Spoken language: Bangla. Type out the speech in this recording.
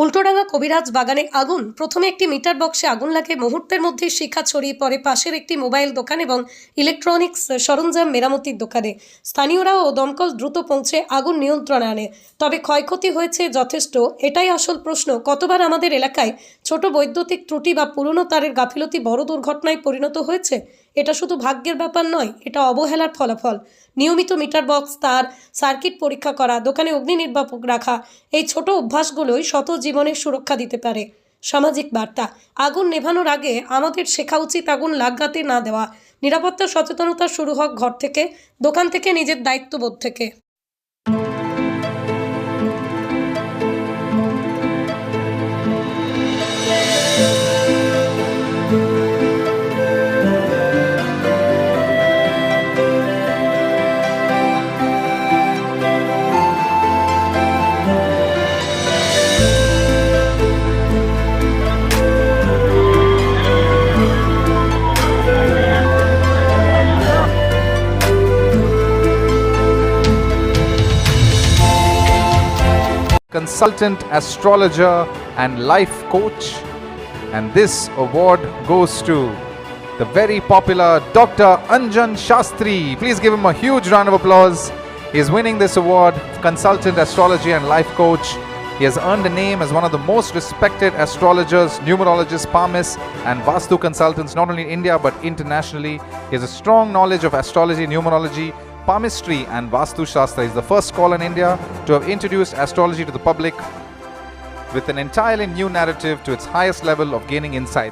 উল্টোডাঙ্গা কবিরাজ বাগানে আগুন। প্রথমে একটি মিটার বক্সে আগুন লাগে। মুহূর্তের মধ্যে শিখা ছড়িয়ে পড়ে পাশের একটি মোবাইল দোকান এবং ইলেকট্রনিক্স সরঞ্জাম মেরামতির দোকানে। স্থানীয়রা ও দমকল দ্রুত পৌঁছে আগুন নিয়ন্ত্রণে আনে। তবে ক্ষয়ক্ষতি হয়েছে যথেষ্ট, এটাই আসল প্রশ্ন। কতবার আমাদের এলাকায় ছোট বৈদ্যুতিক ত্রুটি বা পুরনো তারের গাফিলতি বড় দুর্ঘটনায় পরিণত হয়েছে? এটা শুধু ভাগ্যের ব্যাপার নয়, এটা অবহেলার ফলাফল। নিয়মিত মিটার বক্স তার সার্কিট পরীক্ষা করা, দোকানে অগ্নি নির্বাপক রাখা, এই ছোট অভ্যাসগুলোই শত জীবনের সুরক্ষা দিতে পারে। সামাজিক বার্তা, আগুন নেভানোর আগে আমাদের শেখা উচিত আগুন লাগাতে না দেওয়া। নিরাপত্তা, সচেতনতা শুরু হোক ঘর থেকে, দোকান থেকে, নিজের দায়িত্ববোধ থেকে। Consultant, astrologer, and life coach. And this award goes to the very popular Dr. Anjan Shastri. Please give him a huge round of applause. He is winning this award, consultant, astrology, and life coach. He has earned a name as one of the most respected astrologers, numerologists, palmists, and Vastu consultants, not only in India but internationally. He has a strong knowledge of astrology, numerology, palmistry, and Vastu Shastra. is the first scholar in India to have introduced astrology to the public with an entirely new narrative to its highest level of gaining insight.